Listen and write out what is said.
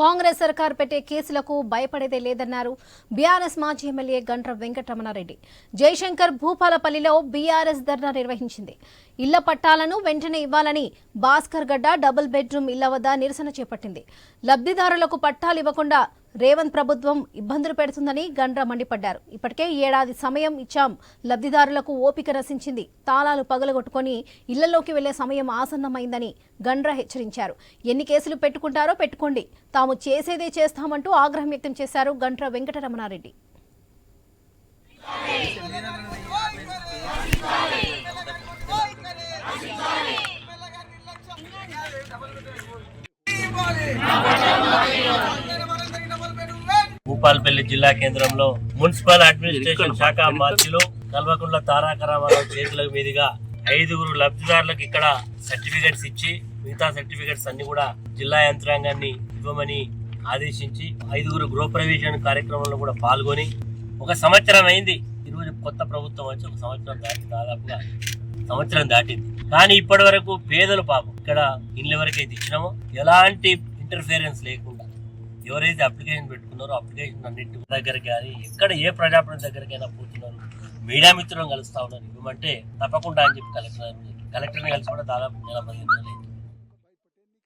కాంగ్రెస్ సర్కార్ పెట్టే కేసులకు భయపడేదే లేదన్నారు బీఆర్ఎస్ మాజీ ఎమ్మెల్యే గంట్ర వెంకటరమణారెడ్డి. జయశంకర్ భూపాలపల్లిలో బీఆర్ఎస్ ధర్నా నిర్వహించింది. ఇళ్ళ పట్టాలను వెంటనే ఇవ్వాలని భాస్కర్ గడ్డ డబుల్ బెడ్రూమ్ ఇళ్ళ వద్ద నిరసన చేపట్టింది. లబ్ధిదారులకు పట్టాలు ఇవ్వకుండా రేవంత్ ప్రభుత్వం ఇబ్బందులు పెడుతుందని గండ్ర మండిపడ్డారు. ఇప్పటికే ఏడాది సమయం ఇచ్చాం. లబ్ధిదారులకు ఓపిక నశించింది తాళాలు పగలగొట్టుకొని ఇళ్ళలోకి వెళ్ళే సమయం ఆసన్నమైందని గండ్ర హెచ్చరించారు. ఎన్ని కేసులు పెట్టుకుంటారో పెట్టుకోండి. తాము చేసేదే చేస్తామంటూ ఆగ్రహం వ్యక్తం చేశారు గంట్ర వెంకటరమణారెడ్డి. భూపాల్పల్లి జిల్లా కేంద్రంలో మున్సిపల్ అడ్మినిస్ట్రేషన్ శాఖ మంత్రులు కల్వకుంట్ల తారక రామారావు చేతుల మీదుగా ఐదుగురు లబ్ధిదారులకు ఇక్కడ సర్టిఫికెట్స్ ఇచ్చి మిగతా సర్టిఫికెట్స్ అన్ని కూడా జిల్లా యంత్రాంగాన్ని ఇవ్వమని ఆదేశించి ఐదుగురు గృహప్రవేశం కార్యక్రమంలో కూడా పాల్గొని ఒక సంవత్సరం అయింది. ఈరోజు కొత్త ప్రభుత్వం వచ్చి ఒక సంవత్సరం దాటి దాదాపుగా సంవత్సరం దాటింది. కానీ ఇప్పటి వరకు పేదలు పాపం. ఇక్కడ ఎవరికైతే ఇచ్చినామో ఎలాంటి ఇంటర్ఫియరెన్స్ లేకుండా ఎవరైతే అప్లికేషన్ పెట్టుకున్నారో అప్లికేషన్ అన్నింటి దగ్గర కానీ ఎక్కడ ఏ ప్రజాప్రతినిధి దగ్గరికైనా పోతున్నారు. మీడియా మిత్రులను కలుస్తా ఉన్నారు. ఇవ్వమంటే తప్పకుండా అని చెప్పి కలెక్టర్ కలెక్టర్ని కలిసి కూడా దాదాపు నెల పదిహేను